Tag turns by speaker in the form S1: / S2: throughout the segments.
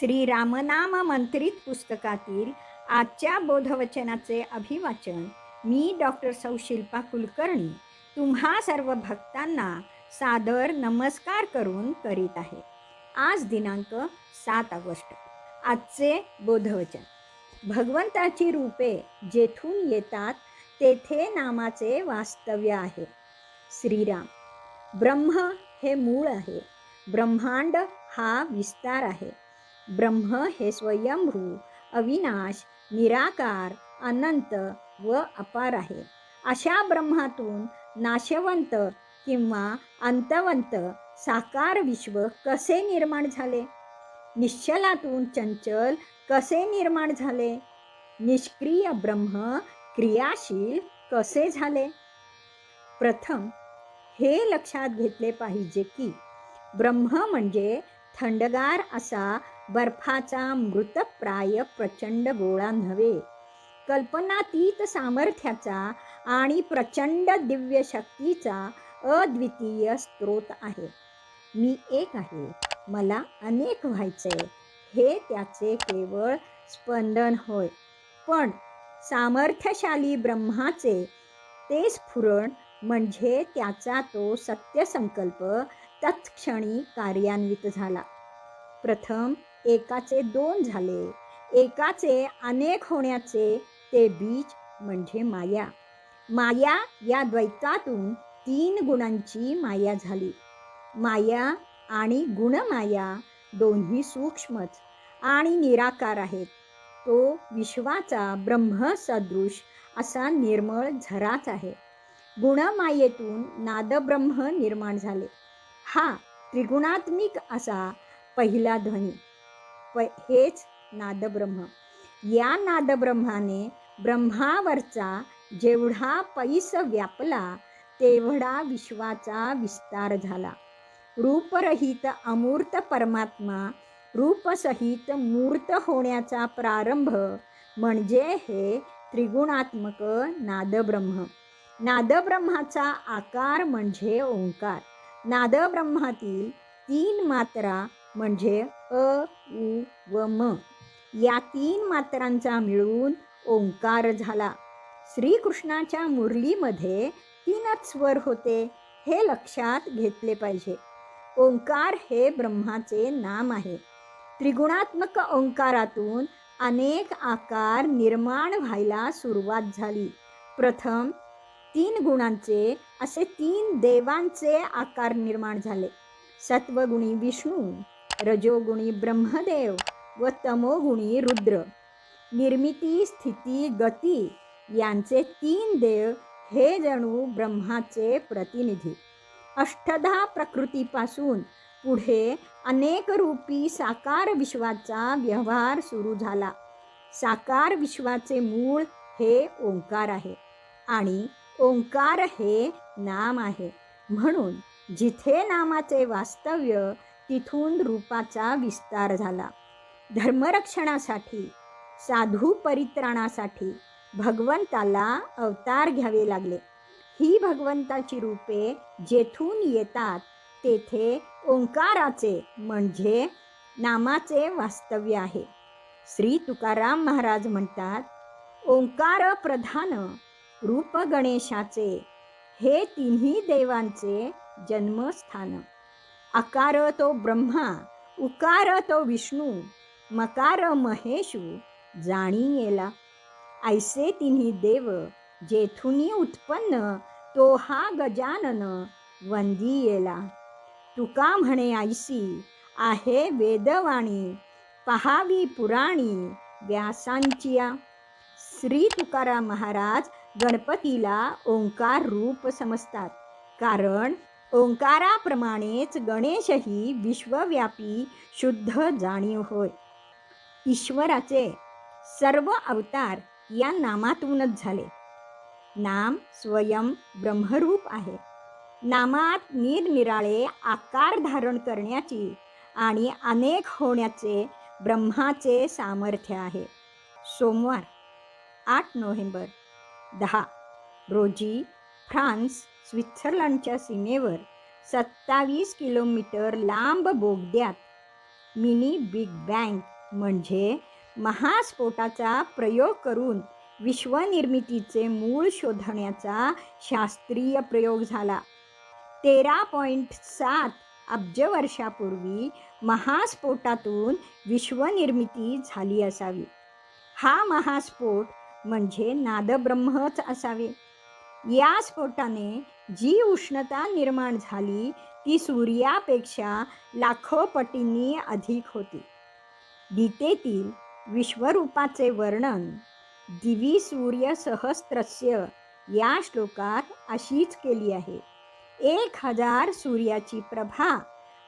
S1: श्री रामनाम मंत्रित पुस्तकातील आजच्या बोधवचनाचे अभिवाचन मी डॉक्टर सौ शिल्पा कुलकर्णी तुम्हा सर्व भक्तांना सादर नमस्कार करून करीत आहे. आज दिनांक सात ऑगस्ट. आजचे बोधवचन. भगवंताची रूपे जेथून येतात तेथे नामाचे वास्तव्य आहे. श्रीराम ब्रह्म हे मूळ आहे. ब्रह्मांड हा विस्तार आहे. ब्रह्म हे स्वयंभू अविनाश निराकार अनंत व अपार आहे. अशा ब्रह्मातून नाशवंत किंवा अंतवंत साकार विश्व कसे निर्माण झाले? निश्चलातून चंचल कसे निर्माण झाले? निष्क्रिय ब्रह्म क्रियाशील कसे झाले? प्रथम हे लक्षात घेतले पाहिजे की ब्रह्म म्हणजे थंडगार असा बर्फाचा मृतप्राय प्रचंड गोळा नव्हे. कल्पनातीत सामर्थ्याचा आणि प्रचंड दिव्य शक्तीचा अद्वितीय स्रोत आहे. मी एक आहे. मला अनेक व्हायचे हे त्याचे केवळ स्पंदन होय. पण सामर्थ्यशाली ब्रह्माचे ते स्फुरण म्हणजे त्याचा तो सत्यसंकल्प तत्क्षणी कार्यान्वित झाला. प्रथम एकाचे दोन झाले. एकाचे अनेक होण्याचे ते बीज म्हणजे माया. माया या द्वैतातून तीन गुणांची माया झाली. माया आणि गुणमाया दोन्ही सूक्ष्मच आणि निराकार आहेत. तो विश्वाचा ब्रह्मसदृश असा निर्मळ झराच आहे. गुणमायेतून नादब्रह्म निर्माण झाले. हा त्रिगुणात्मिक असा पहिला ध्वनी. प हेच नादब्रह्म. या नादब्रह्माने ब्रह्मावरचा जेवढा पैस व्यापला तेवढा विश्वाचा विस्तार झाला. रूपरहित अमूर्त परमात्मा रूपसहित मूर्त होण्याचा प्रारंभ म्हणजे हे त्रिगुणात्मक नादब्रह्म. नादब्रह्माचा आकार म्हणजे ओंकार. नादब्रह्मातील तीन मात्रा म्हणजे अ उ व म. या तीन मात्रांचा मिळून ओंकार झाला. श्रीकृष्णाच्या मुरलीमध्ये तीनच स्वर होते हे लक्षात घेतले पाहिजे. ओंकार हे ब्रह्माचे नाम आहे. त्रिगुणात्मक ओंकारातून अनेक आकार निर्माण व्हायला सुरुवात झाली. प्रथम तीन गुणांचे असे तीन देवांचे आकार निर्माण झाले. सत्वगुणी विष्णू रजोगुणी ब्रह्मदेव व तमोगुणी रुद्र. निर्मिती स्थिती गती यांचे तीन देव हे जणू ब्रह्माचे प्रतिनिधी. अष्टधा प्रकृतीपासून पुढे अनेक रूपी साकार विश्वाचा व्यवहार सुरू झाला. साकार विश्वाचे मूळ हे ओंकार आहे आणि ओंकार हे नाम आहे. म्हणून जिथे नामाचे वास्तव्य तिथून रूपाचा विस्तार झाला. धर्मरक्षणासाठी साधू परित्राणासाठी भगवंताला अवतार घ्यावे लागले. ही भगवंताची रूपे जेथून येतात तेथे ओंकाराचे म्हणजे नामाचे वास्तव्य आहे. श्री तुकाराम महाराज म्हणतात ओंकार प्रधान रूप गणेशाचे हे तिन्ही देवांचे जन्मस्थान. अकार तो ब्रह्मा उकार तो विष्णू मकार महेशू जाणी येला ऐसे तिन्ही देव जेथुनी उत्पन्न तो हा गजानन वंदी येला तुका म्हणे ऐसी आहे वेदवाणी पहावी पुराणी व्यासांचिया. श्री तुकाराम महाराज गणपतीला ओंकार रूप समजतात कारण ओंकाराप्रमाणेच गणेशही विश्वव्यापी शुद्ध जाणीव होय. ईश्वराचे सर्व अवतार या नामातूनच झाले. नाम स्वयं ब्रह्मरूप आहे. नामात निरनिराळे आकार धारण करण्याची आणि अनेक होण्याचे ब्रह्माचे सामर्थ्य आहे. सोमवार आठ नोव्हेंबर दहा रोजी फ्रान्स स्वित्झर्लंडच्या सीमेवर सत्तावीस किलोमीटर लांब बोगद्यात मिनी बिग बँग म्हणजे महास्फोटाचा प्रयोग करून विश्वनिर्मितीचे मूळ शोधण्याचा शास्त्रीय प्रयोग झाला. तेरा पॉईंट सात अब्ज वर्षापूर्वी महास्फोटातून विश्वनिर्मिती झाली असावी. हा महास्फोट म्हणजे नादब्रह्मच असावे. या स्फोटाने जी उष्णता निर्माण झाली ती सूर्यापेक्षा लाखो पटींनी अधिक होती. गीतेतील विश्वरूपाचे वर्णन दिवी सूर्य सहस्त्रस्य या श्लोकात अशीच केली आहे. एक हजार सूर्याची प्रभा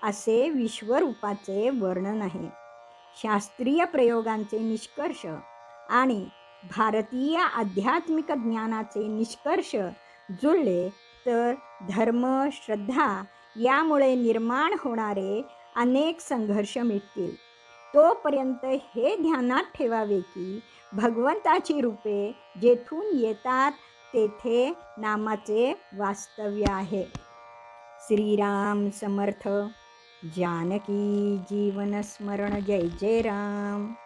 S1: असे विश्वरूपाचे वर्णन आहे. शास्त्रीय प्रयोगांचे निष्कर्ष आणि भारतीय आध्यात्मिक ज्ञानाचे निष्कर्ष जुळले तर धर्म श्रद्धा यामुळे निर्माण होणारे अनेक संघर्ष मिटतील. तोपर्यंत हे ध्यानात ठेवावे की भगवंताची रूपे जेथून येतात तेथे नामाचे वास्तव्य आहे. श्रीराम समर्थ. जानकी जीवन स्मरण. जय जय राम.